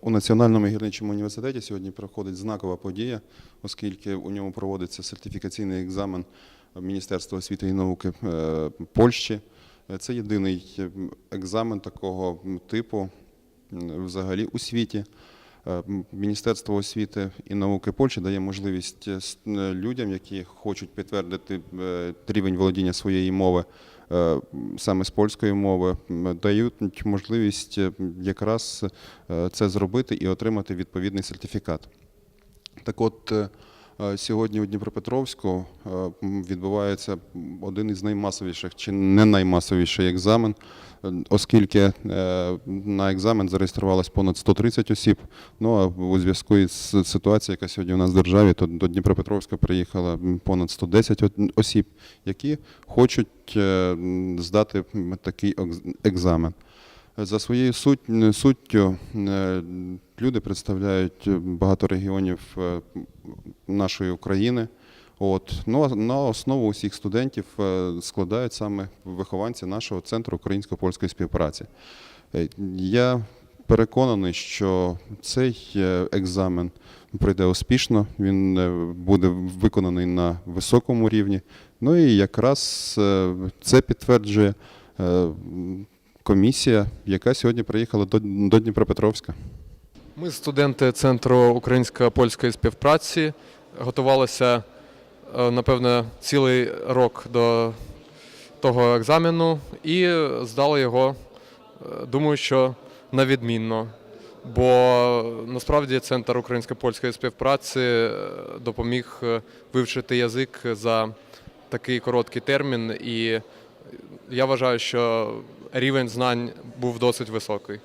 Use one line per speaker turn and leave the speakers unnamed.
У Національному гірничому університеті сьогодні проходить знакова подія, оскільки у ньому проводиться сертифікаційний екзамен Міністерства освіти і науки е, Польщі. Це єдиний екзамен такого типу взагалі у світі. Е, Міністерство освіти і науки Польщі дає можливість е, е, людям, які хочуть підтвердити рівень володіння своєї мови саме з польської мови, дають можливість якраз це зробити і отримати відповідний сертифікат. Так от, сьогодні у Дніпропетровську е, відбувається один із наймасовіших чи не наймасовіший екзамен, е, оскільки е, на екзамен зареєструвалось понад 130 осіб. Ну а у зв'язку із ситуацією, яка сьогодні у нас в державі, то до Дніпропетровська приїхало понад 110 от- осіб, які хочуть е, здати такий екзамен. За своєю суттю е, люди представляють багато регіонів е, нашої України. От. Ну, на основу усіх студентів е, складають саме вихованці нашого центру українсько-польської співпраці. Е, Я переконаний, що цей е, екзамен пройде успішно, він буде виконаний на високому рівні. Ну і якраз це підтверджує комісія, яка сьогодні приїхала до Дніпропетровська.
Ми студенти Центру українсько-польської співпраці готувалися, е, напевно, цілий рок до того екзамену і здали його, е, думаю, що на відмінно. Бо насправді Центр українсько-польської співпраці е, допоміг вивчити язик за такий короткий термін, і я вважаю, що рівень знань був досить високий.